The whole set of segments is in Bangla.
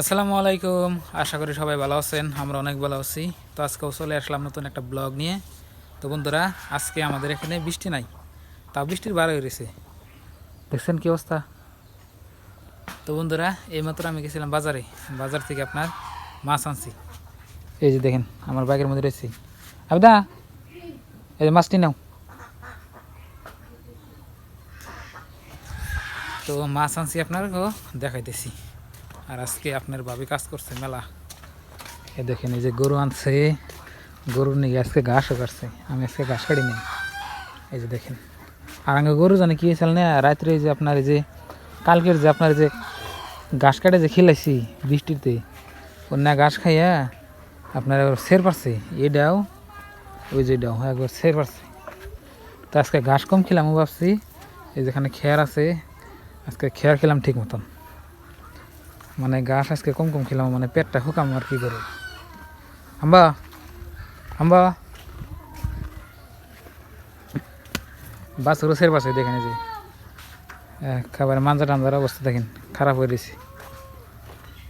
আসসালামু আলাইকুম। আশা করি সবাই ভালো আছেন, আমরা অনেক ভালো আছি। তো আজকেও চলে আসলাম নতুন একটা ব্লগ নিয়ে। তো বন্ধুরা, আজকে আমাদের এখানে বৃষ্টি নাই, তাও বৃষ্টির বার হয়ে গেছে দেখছেন কি অবস্থা? তো বন্ধুরা, এইমাত্র আমি গেছিলাম বাজারে, বাজার থেকে আপনার মাছ আনছি। এই যে দেখেন, আমার বাইকের মধ্যে রয়েছে। আবদা, এই যে মাছটি নাও। তো মাছ আনছি আপনার দেখাইতেছি। আর আজকে আপনার ভাবি কাজ করছে, মেলা। এ দেখেন, এই যে গরু আনছে, গরু নিয়ে আজকে ঘাসও কাটছে। আমি আজকে ঘাস কাটি নেই। এই যে দেখেন। আর আগে গরু জানে কি হয়েছিল না রাত্রে যে আপনার এই যে, কালকের যে আপনার যে ঘাস কাটে যে খেলাইছি বৃষ্টিতে অন্য ঘাস খাইয়া আপনার সের পারছে। এটাও, ওই যে এটাও একবার সের পারছে। তো আজকে ঘাস কম খেলাম ভাবছি, এই যেখানে খেয়ার আছে, আজকে খেয়ার খেলাম ঠিক মতন। মানে ঘাস আজকে কম কম খেলাম মানে পেটটা হুকাম আর কি করে। আম্বা আম্বা। বাস রোসের পাশে দেখেন যে। খাবার মাঞ্জা টাঞ্জার অবস্থা দেখেন খারাপ হয়ে গেছে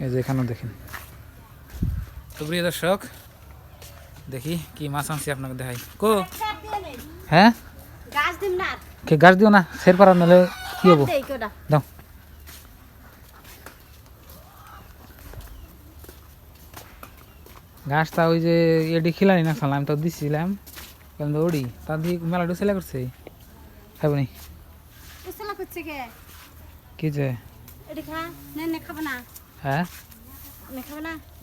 এই যে এখানেও দেখেন। তো প্রিয় দর্শক দেখি কি মাছ আনছি আপনাকে দেখাই। কো? হ্যাঁ? গাছ দিও না সের পাড়া নাহলে কি হব? দাও। গাছটা ওই যে এডি খিলানি না সালাম তো দিছিলাম। কিন্তু ওডি তা দিয়ে মেলা ডুসেলা করছে? খাব নি? কে? যে? হ্যাঁ?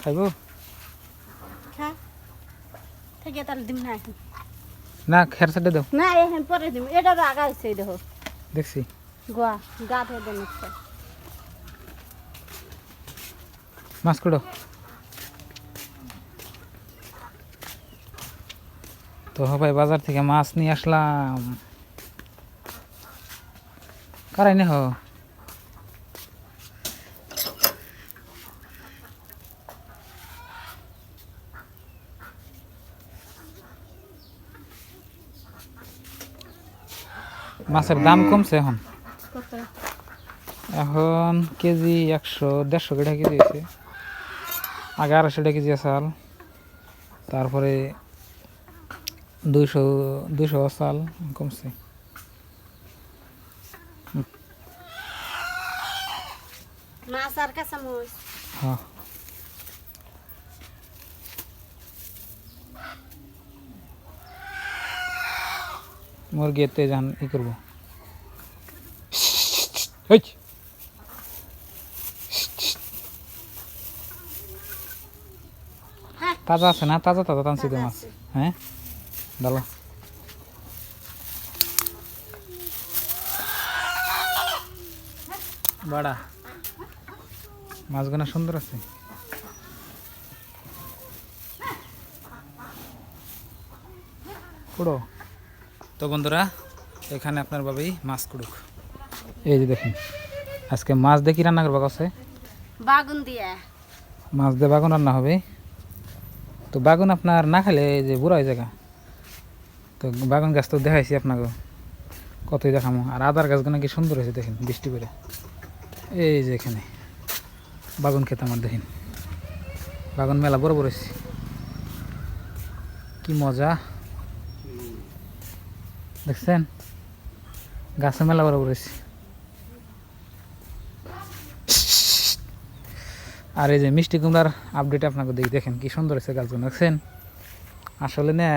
খাব না। খের সাইডে দাও। না এখন পরে দিম। এটা আগা হইছে দেখো। দেখছি। গোয়া গা ধরে দেন মাছ কুড়ো তো ভাই, বাজার থেকে মাছ নিয়ে আসলাম। কারাই নে মাছের দাম কমছে এখন? এখন কেজি একশো, দেড়শো টাকা কেজি আছে আগে আড়াইশো টাকা কেজি আসাল তারপরে দুইশো দুইশো চাল কমছে। মাছ আর কাঁচা মরিচ হ্যাঁ। মুরগি এতে যান ই করব! হ্যাঁ। তাজা আছে না? তাজা তাজা টানছি তো মাছ। হ্যাঁ? ডালো বাড়া। মাছগুলো সুন্দর আছে। কুড়ো। তো বন্ধুরা এখানে আপনার ভাবেই মাছ কুড়ুক। এই যে দেখেন আজকে মাছ দেখি রান্না করবা কাছে? বাগুন দিয়া। মাছ দিয়ে বাগুন রান্না হবে। তো বাগুন আপনার না খেলে এই যে বুড়া হয়ে জায়গা তো বাগুন গাছ তো দেখাইছি আপনাকে। কতই দেখামো? আর আদার গাছগুলো কি সুন্দর হয়েছে, দেখেন, বৃষ্টি করে এই যে এখানে, বাগুন খেতে আমার, দেখেন। বাগুন মেলা বড় বড় হয়েছে। কি মজা। দেখছেন? গাছে মেলা বড় বড় হয়েছে। আর এই যে মিষ্টি কুমড়ার আপডেট আপনাকে দেখি, দেখেন, কি সুন্দর হয়েছে গাছগুলো, দেখছেন? আসলে না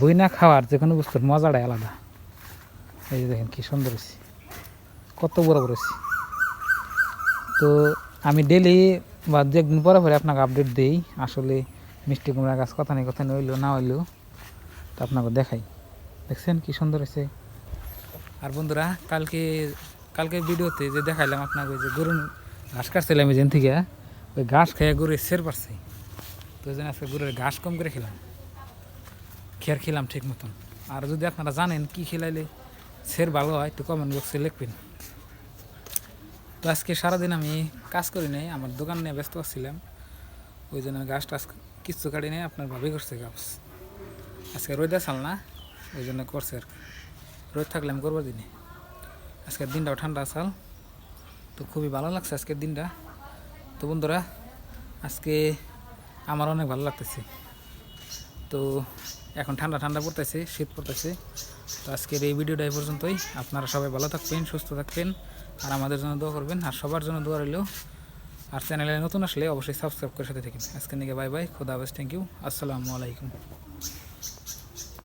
বই না খাওয়ার যে কোনো বস্তুর মজাটাই আলাদা। এই যে দেখেন কি সুন্দর হয়েছে কত বড় হয়েছে তো আমি ডেলি বা দু একদিন পরে পরে আপনাকে আপডেট দিই। আসলে মিষ্টি কুমড়া গাছ কথা নেই কথা নেই, হইল না হইল। তো আপনাকে দেখাই। দেখছেন কি সুন্দর হয়েছে আর বন্ধুরা, কালকে কালকে ভিডিওতে যে দেখাইলাম আপনাকে যে গরু ঘাস কাটছিলাম এজেন থেকে, ওই ঘাস খেয়ে গরু সের পারছে তো ওই জন্য আজকে গরুর ঘাস কম করে খেলাম। খেয়ার খেলাম ঠিক মতন। আর যদি আপনারা জানেন কি খেলাইলে সের ভালো হয় তো কমেন্ট বক্সে লিখবেন। তো আজকে সারাদিন আমি কাজ করি নাই, আমার দোকান নিয়ে ব্যস্ত ছিলাম ওই জন্য গাছ টাছ কিচ্ছু কাটি নেই, আপনার ভাবে করছে গাছ। আজকে রোদ আসাল না, ওই জন্য করছে আর। রোদ থাকলে আমি করব দিনে। আজকের দিনটাও ঠান্ডা আসাল তো খুবই ভালো লাগছে আজকের দিনটা। তো বন্ধুরা, আজকে আমার অনেক ভালো লাগতেছে। তো এখন ঠান্ডা ঠান্ডা পড়তেছে, শীত পড়তেছে। তো আজকের এই ভিডিওটা এই পর্যন্তই। আপনারা সবাই ভালো থাকবেন, সুস্থ থাকবেন, আর আমাদের জন্য দোয়া করবেন। আর সবার জন্য দোয়া রইলেও আর চ্যানেলে নতুন আসলে অবশ্যই সাবস্ক্রাইব করে সাথে থাকবেন আজকের দিকে বাই বাই, খুদা হাফেজ থ্যাংক ইউ আসসালামু আলাইকুম।